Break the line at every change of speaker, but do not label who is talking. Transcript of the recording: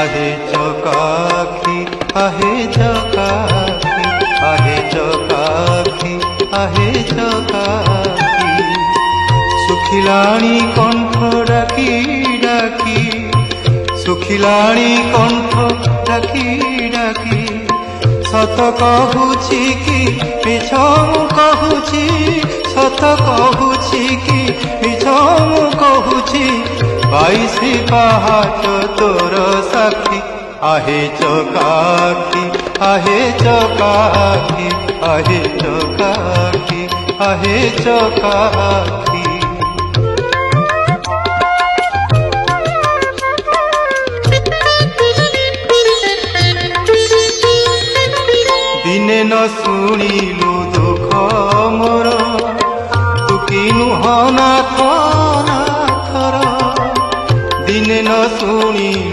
আহে চকাখি আহে চকাখি আহে চকাখি আহে চকাখি সুখিলাণী কণ্ঠ ডাকি ডাকি। সুখিলাণী কণ্ঠ ডাকি ডাকি। সত কহুছি কি পিছ কহুছি সত কহুছি কি পিছ কহুছি বাইশি পাহাচ তোর आहे चौकाकी आहे चौकाकी आहे चौकाकी आहे चौकाकी দিনে ন শুনিলো দুখ মোৰ তুকিনো হনাথ নাথৰ দিনে ন শুনিলো